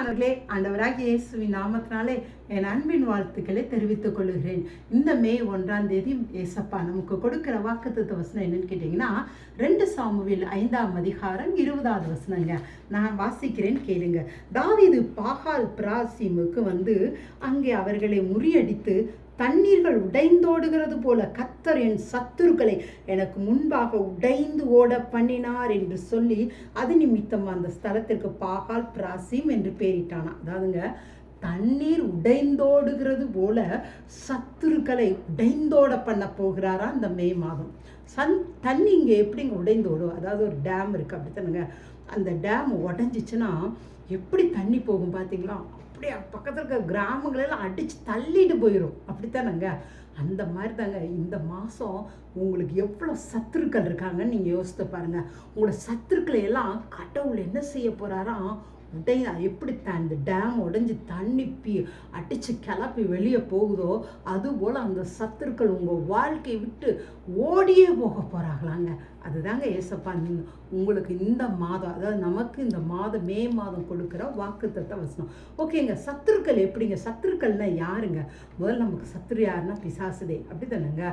அவர்களே ஆண்டவராகிய இயேசுவின் நாமத்தினாலே என் அன்பின் வாழ்த்துக்களை தெரிவித்துக் கொள்கிறேன். இந்த மே ஒன்றாம் தேதி ஏசப்பா நமக்கு கொடுக்கிற வாக்குத்த வசனம் என்னன்னு கேட்டிங்கன்னா ரெண்டு சாமுவில் ஐந்தாம் அதிகாரம் இருபதாவது வசனங்க. நான் வாசிக்கிறேன் கேளுங்க. தாவீது பாகால் பிராசிமுக்கு வந்து அங்கே அவர்களை முறியடித்து தண்ணீர்கள் உடைந்தோடுகிறது போல கத்தர் என் சத்துருக்களை எனக்கு முன்பாக உடைந்து ஓட பண்ணினார் என்று சொல்லி அது நிமித்தம் அந்த ஸ்தலத்திற்கு பாகால் பிராசிம் என்று பேரிட்டானா. அதாவதுங்க தண்ணீர் உடைந்தோடுகிறது போல சத்துருக்களை உடைந்தோட பண்ண போகிறாரா அந்த மே மாதம். சன் தண்ணி இங்கே எப்படிங்க உடைந்தோடும் அதாவது ஒரு டேம் இருக்குது அப்படித்தானுங்க? அந்த டேம் உடஞ்சிச்சுன்னா எப்படி தண்ணி போகும் பார்த்தீங்களா அப்படியே பக்கத்தில் இருக்க கிராமங்களெல்லாம் அடித்து தள்ளிட்டு போயிடும் அப்படித்தானங்க? அந்த மாதிரி தாங்க இந்த மாதம் உங்களுக்கு எவ்வளோ சத்துருக்கள் இருக்காங்கன்னு நீங்கள் யோசித்து பாருங்கள் உங்களோட சத்துருக்களை எல்லாம் கடவுள் என்ன செய்ய போகிறாராம் உடைய எப்படி த அந்த டேம் உடைஞ்சு தண்ணி பி அடித்து கிளப்பி வெளியே போகுதோ அதுபோல் அந்த சத்துருக்கள் உங்கள் வாழ்க்கையை விட்டு ஓடியே போக போகிறாங்களாங்க அதுதாங்க ஏசப்பா நீ- உங்களுக்கு இந்த மாதம் அதாவது நமக்கு இந்த மாதம் மே மாதம் கொடுக்குற வாக்குத்தத்த வசனம். ஓகேங்க சத்துருக்கள் எப்படிங்க? சத்துருக்கள்னா யாருங்க? முதல்ல நமக்கு சத்துரு யாருன்னா பிசாசுதே. அப்படி தானேங்க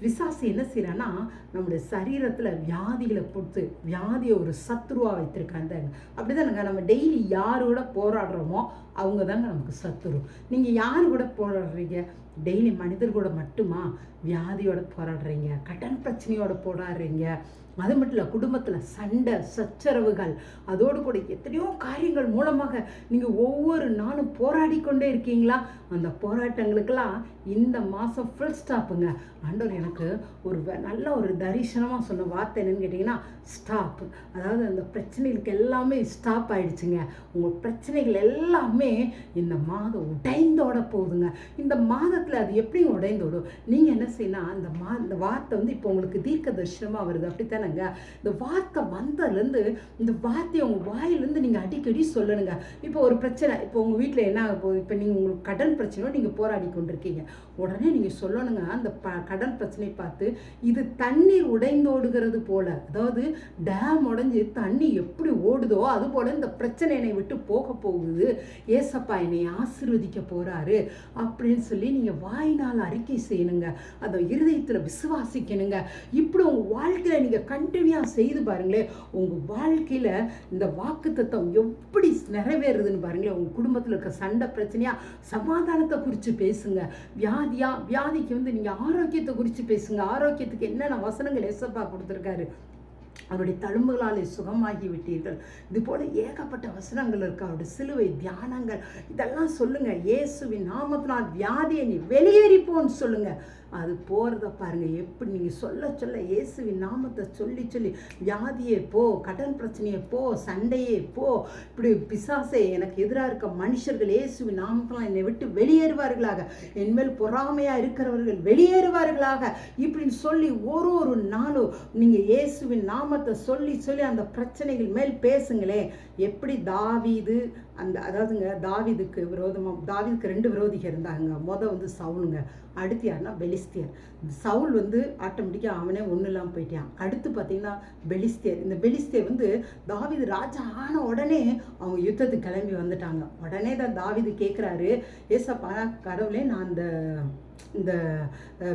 பிசாசு என்ன செய்யறான்னா நம்முடைய சரீரத்தில் வியாதிகளை கொடுத்து வியாதியை ஒரு சத்துருவா வைத்திருக்காங்க. அப்படி தானேங்க நம்ம டெய்லி யாரோட போராடுறோமோ அவங்க தாங்க நமக்கு சத்துரு. நீங்கள் யார் கூட போராடுறீங்க? டெய்லி மனிதர் கூட மட்டுமா வியாதியோட போராடுறீங்க? கடன் பிரச்சனையோட போராடுறீங்க? அது மட்டும் இல்லை குடும்பத்தில் சண்டை சச்சரவுகள் அதோடு கூட எத்தனையோ காரியங்கள் மூலமாக நீங்கள் ஒவ்வொரு நாளும் போராடி கொண்டே இருக்கீங்களா? அந்த போராட்டங்களுக்கெல்லாம் இந்த மாதம் ஃபுல் ஸ்டாப்புங்க ஆண்டவர் எனக்கு ஒரு வ- நல்ல ஒரு தரிசனமாக சொன்ன வார்த்தை என்னன்னு கேட்டிங்கன்னா ஸ்டாப் அதாவது அந்த பிரச்சனைகளுக்கு எல்லாமே ஸ்டாப் ஆயிடுச்சுங்க. உங்கள் பிரச்சனைகள் எல்லாமே இந்த மாதம் உடைந்தோட போகுதுங்க. இந்த மாதத்தில் அது எப்படி உடைந்தோடும்? நீங்கள் என்ன செய்யணும் அந்த மா இந்த வார்த்தை வந்து இப்போ உங்களுக்கு தீர்க்க தரிசனமாக வருது. அப்படித்தானே? அப்படித்தானேங்க இந்த வார்த்தை வந்ததுலேருந்து இந்த வார்த்தையை உங்கள் வாயிலேருந்து நீங்கள் அடிக்கடி சொல்லணுங்க. இப்போ ஒரு பிரச்சனை இப்போ உங்கள் வீட்டில் என்ன ஆக போகுது? இப்போ நீங்கள் உங்களுக்கு கடன் பிரச்சனையோ நீங்கள் போராடி கொண்டிருக்கீங்க. உடனே நீங்கள் சொல்லணுங்க அந்த ப கடன் பிரச்சனை பார்த்து இது தண்ணீர் உடைந்தோடுகிறது போல. அதாவது டேம் உடைஞ்சு தண்ணி எப்படி ஓடுதோ அது போல இந்த பிரச்சனை என்னை விட்டு போக போகுது. ஏசப்பா என்னை ஆசிர்வதிக்க போகிறாரு அப்படின்னு சொல்லி நீங்கள் வாயினால் அறிக்கை செய்யணுங்க. அதை இருதயத்தில் விசுவாசிக்கணுங்க. இப்படி உங்கள் வாழ்க்கையில் நீங்கள் கண்டினியூவாக செய்து பாருங்களேன் உங்கள் வாழ்க்கையில் இந்த வாக்கு தத்துவம் எப்படி நிறைவேறுதுன்னு பாருங்களேன் உங்கள் குடும்பத்தில் இருக்க சண்டை பிரச்சனையா சமாதானத்தை குறித்து பேசுங்க. வியாதியா வியாதிக்கு வந்து நீங்கள் ஆரோக்கியத்தை குறித்து பேசுங்க. ஆரோக்கியத்துக்கு என்னென்ன வசனங்கள் எஸ்எப்பா கொடுத்துருக்காரு? அவருடைய தழும்புகளாலே சுகமாகி விட்டீர்கள். இது போல ஏகப்பட்ட வசனங்கள் இருக்கு. அவருடைய சிலுவை தியானங்கள் இதெல்லாம் சொல்லுங்க. இயேசுவின் நாமத்தினால் வியாதியை நீ வெளியேறிப்போன்னு சொல்லுங்க. அது போகிறத பாருங்க. எப்படி நீங்கள் சொல்ல சொல்ல இயேசுவின் நாமத்தை சொல்லி சொல்லி வியாதியே போ கடன் பிரச்சனையே போ சண்டையே போ இப்படி பிசாசே எனக்கு எதிராக இருக்க மனுஷர்கள் இயேசுவின் நாமத்தினால் என்னை விட்டு வெளியேறுவார்களாக. என்மேல் பொறாமையாக இருக்கிறவர்கள் வெளியேறுவார்களாக. இப்படின்னு சொல்லி ஒரு ஒரு நாளும் நீங்கள் இயேசுவின் நாமத்தை சொல்லி சொல்லி அந்த பிரச்சனைகள் மேல் பேசுங்களேன். எப்படி தாவீது அந்த அதாவதுங்க தாவிதுக்கு விரோதமாக தாவீதுக்கு ரெண்டு விரோதிகள் இருந்தாங்க. மொதல் வந்து சவுலுங்க. அடுத்து யாருன்னா பெலிஸ்தியர். சவுல் வந்து ஆட்டோமேட்டிக்காக அவனே ஒன்றும் இல்லாமல் போயிட்டான். அடுத்து பார்த்தீங்கன்னா பெலிஸ்தியர். இந்த பெலிஸ்தியர் வந்து தாவீது ராஜா ஆன உடனே அவங்க யுத்தத்துக்கு கிளம்பி வந்துட்டாங்க. உடனே தான் தாவீது கேட்குறாரு ஏசப்பா கடவுளே நான் அந்த இந்த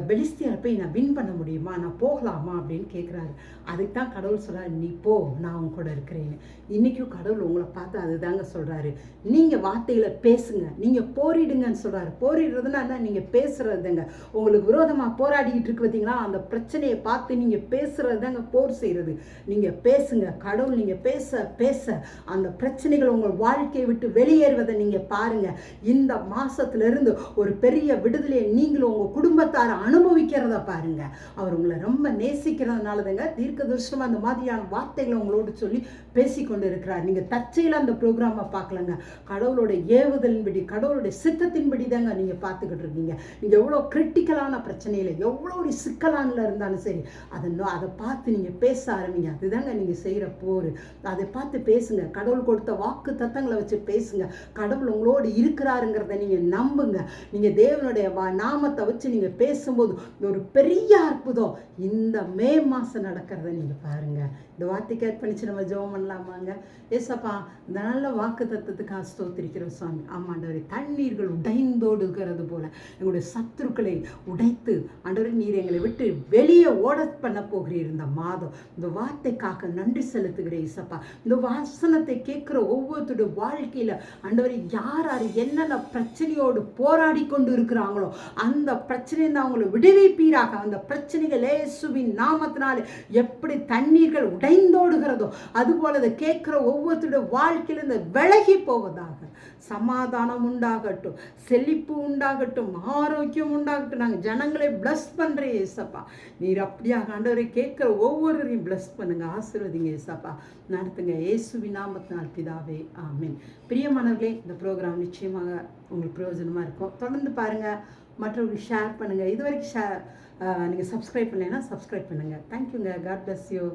பெலிஸ்தியனை போய் நான் வின் பண்ண முடியுமா? நான் போகலாமா? அப்படின்னு கேட்குறாரு அதுக்கு தான் கடவுள் சொல்கிறார் நீ போ நான் உன் கூட இருக்கிறேன்னு இன்றைக்கும் கடவுள் உங்களை பார்த்து அதுதாங்க சொல்கிறாரு நீங்கள் வார்த்தைகளை பேசுங்க. நீங்கள் போரிடுங்கன்னு சொல்கிறாரு போரிடுறதுனா என்ன? நீங்கள் பேசுகிறதுங்க உங்களுக்கு விரோதமாக போராடிக்கிட்டு இருக்கு பார்த்தீங்களா அந்த பிரச்சனையை பார்த்து நீங்கள் பேசுகிறது தாங்க போர் செய்கிறது நீங்கள் பேசுங்க. கடவுள் நீங்கள் பேச பேச. அந்த பிரச்சனைகள் உங்கள் வாழ்க்கையை விட்டு வெளியேறுவதை நீங்கள் பாருங்கள் இந்த மாதத்துலேருந்து ஒரு பெரிய விடுதலையை நீங்கள் நீங்களும் உங்கள் குடும்பத்தார் அனுபவிக்கிறத பாருங்க. அவர் உங்களை ரொம்ப நேசிக்கிறதுனால தாங்க தீர்க்க தரிசனமாக அந்த மாதிரியான வார்த்தைகளை உங்களோடு சொல்லி பேசிக்கொண்டு இருக்கிறார் நீங்கள் தற்செயலாக அந்த ப்ரோக்ராமை பார்க்கலங்க. கடவுளோட ஏவுதலின்படி கடவுளுடைய சித்தத்தின்படி தாங்க நீங்கள் பார்த்துக்கிட்டு இருக்கீங்க. நீங்கள் எவ்வளோ கிரிட்டிக்கலான பிரச்சனையில் எவ்வளோ ஒரு சிக்கலானில் இருந்தாலும் சரி அதை அதை பார்த்து நீங்கள் பேச ஆரம்பிங்க. அதுதாங்க நீங்கள் செய்கிற போர். அதை பார்த்து பேசுங்க. கடவுள் கொடுத்த வாக்கு தத்தங்களை வச்சு பேசுங்க. கடவுள் உங்களோடு இருக்கிறாருங்கிறத நீங்கள் நம்புங்க. நீங்கள் தேவனுடைய வா நாமத்தை வச்சு நீங்கள் பேசும்போது ஒரு பெரிய அற்புதம். இந்த மே மாதம் நடக்கிறத நீங்கள் பாருங்கள் இந்த வார்த்தைக்கு கேட் பண்ணிச்சு நம்ம ஜெபம் பண்ணலாமாங்க? ஏசப்பா இந்த நல்ல வாக்கு தத்துவத்துக்காக ஸ்தோத்திரிக்கிறோம் சுவாமி. ஆமாண்டவரே தண்ணீர்கள் உடைந்தோடுகிறது போல எங்களுடைய சத்துருக்களை உடைத்து ஆண்டவரே நீர் எங்களை விட்டு வெளியே ஓட பண்ண போகிறீர் இந்த மாதம். இந்த வார்த்தைக்காக நன்றி செலுத்துகிறேன் இசப்பா இந்த வாசனத்தை கேட்குற ஒவ்வொருத்தருடைய வாழ்க்கையில் ஆண்டவரே யார் யார் என்னென்ன பிரச்சனையோடு போராடி கொண்டு இருக்கிறாங்களோ அந்த அந்த பிரச்சனையை அவங்களை விடுவிப்பீராக. அந்த பிரச்சனைகள் ஏசுவின் நாமத்தினாலே எப்படி தண்ணீர்கள் உடைந்தோடுகிறதோ அதுபோல அதை கேட்குற ஒவ்வொருத்தருடைய வாழ்க்கையில் இந்த விலகி போவதாக. சமாதானம் உண்டாகட்டும் செழிப்பு உண்டாகட்டும் ஆரோக்கியம் உண்டாகட்டும். நாங்கள் ஜனங்களை பிளஸ் பண்ணுறேன் ஏசப்பா நீர் அப்படியாக ஆண்டவரை கேட்குற ஒவ்வொருவரையும் பிளஸ் பண்ணுங்க ஆசீர்வதிங்க ஏசப்பா நடத்துங்க ஏசுவி நாமத்தினால் பிதாவே ஆமீன். பிரியமானவர்களே இந்த ப்ரோக்ராம் நிச்சயமாக உங்களுக்கு பிரயோஜனமாக இருக்கும். தொடர்ந்து பாருங்கள் மற்றவங்களுக்கு ஷேர் பண்ணுங்கள் இது வரைக்கும் ஷேர் நீங்கள் சப்ஸ்கிரைப் பண்ணலைன்னா சப்ஸ்கிரைப் பண்ணுங்கள் தேங்க்யூங்க காட் பிளஸ் யூ